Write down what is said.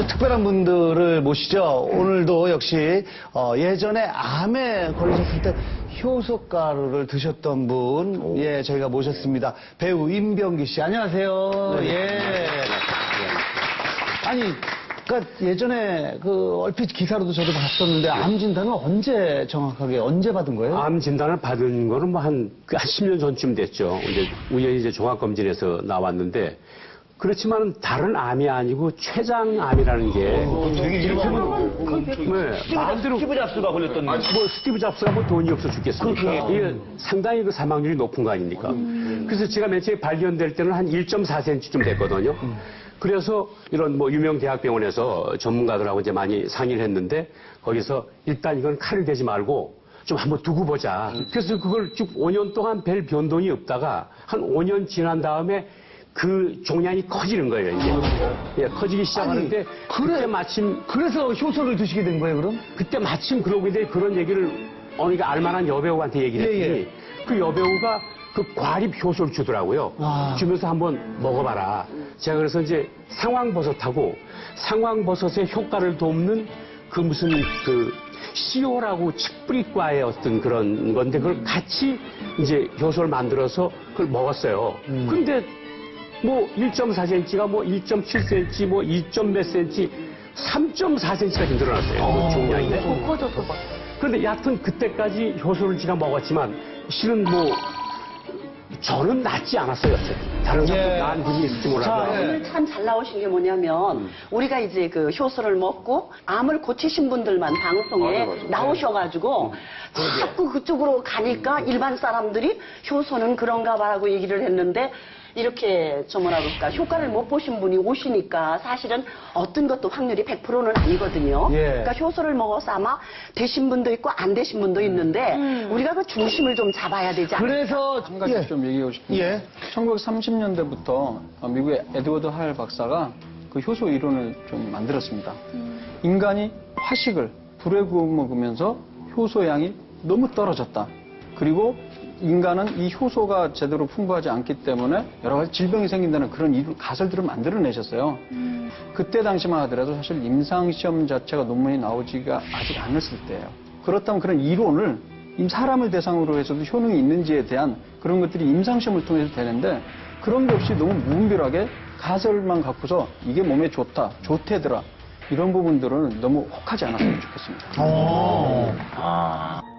아주 특별한 분들을 모시죠. 오늘도 역시 어, 예전에 암에 걸리셨을 때 효소가루를 드셨던 분, 예, 저희가 모셨습니다. 배우 임병기 씨, 안녕하세요. 예. 아니, 그러니까 예전에 그 얼핏 기사로도 저도 봤었는데 암 진단은 언제 정확하게 언제 받은 거예요? 암 진단을 받은 거는 뭐 한, 그한 10년 전쯤 됐죠. 이제 우연히 이제 종합검진에서 나왔는데, 그렇지만 다른 암이 아니고 췌장암이라는 게 되게 일본은 네, 마음대로 스티브 잡스가 걸렸던 뭐 스티브 잡스가 뭐 돈이 없어 죽겠습니까? 이게 상당히 그 사망률이 높은 거 아닙니까? 그래서 제가 맨 처음에 발견될 때는 한 1.4cm쯤 됐거든요. 그래서 이런 뭐 유명 대학병원에서 전문가들하고 이제 많이 상의를 했는데 거기서 일단 이건 칼을 대지 말고 좀 한번 두고 보자. 그래서 그걸 쭉 5년 동안 별 변동이 없다가 한 5년 지난 다음에 그 종양이 커지는 거예요, 이제. 예, 커지기 시작하는데 그때 마침 그래서 효소를 드시게 된 거예요, 그럼? 그때 마침 그러고 있는데 그런 얘기를 어느 게 알만한 여배우한테 얘기를 예, 했더니 예. 그 여배우가 그 과립 효소를 주더라고요. 아. 주면서 한번 먹어봐라. 제가 그래서 이제 상황버섯하고 상황버섯의 효과를 돕는 그 무슨 그 시오라고 칡뿌리과의 어떤 그런 건데 그걸 같이 이제 효소를 만들어서 그걸 먹었어요. 음. 근데 뭐 1.4cm가 뭐 1.7cm, 뭐 2. 몇 cm, 3.4cm까지 늘어났어요. 그 종양이. 그런데 여하튼 그때까지 효소를 제가 먹었지만 실은 뭐 저는 낫지 않았어요. 다른 사람도 예. 나은 분이 있을지 몰라도. 자, 예. 오늘 참 잘 나오신 게 뭐냐면 우리가 이제 그 효소를 먹고 암을 고치신 분들만 방송에 나오셔가지고 자꾸 그쪽으로 가니까 일반 사람들이 효소는 그런가 봐라고 얘기를 했는데 이렇게 저 뭐라 그럴까 효과를 못 보신 분이 오시니까 사실은 어떤 것도 확률이 100%는 아니거든요. 예. 그러니까 효소를 먹어서 아마 되신 분도 있고 안 되신 분도 있는데 우리가 그 중심을 좀 잡아야 되지 않을까. 그래서 한 가지 예. 좀 얘기하고 싶은 게 예. 1930년대부터 미국의 에드워드 할 박사가 그 효소 이론을 좀 만들었습니다. 인간이 화식을 불에 구워 먹으면서 효소 양이 너무 떨어졌다. 그리고 인간은 이 효소가 제대로 풍부하지 않기 때문에 여러 가지 질병이 생긴다는 그런 이론, 가설들을 만들어내셨어요. 그때 당시만 하더라도 사실 임상시험 자체가 논문이 나오지가 아직 않았을 때예요. 그렇다면 그런 이론을 임 사람을 대상으로 해서도 효능이 있는지에 대한 그런 것들이 임상시험을 통해서 되는데 그런 게 없이 너무 무분별하게 가설만 갖고서 이게 몸에 좋다, 좋대더라 이런 부분들은 너무 혹하지 않았으면 좋겠습니다. 어.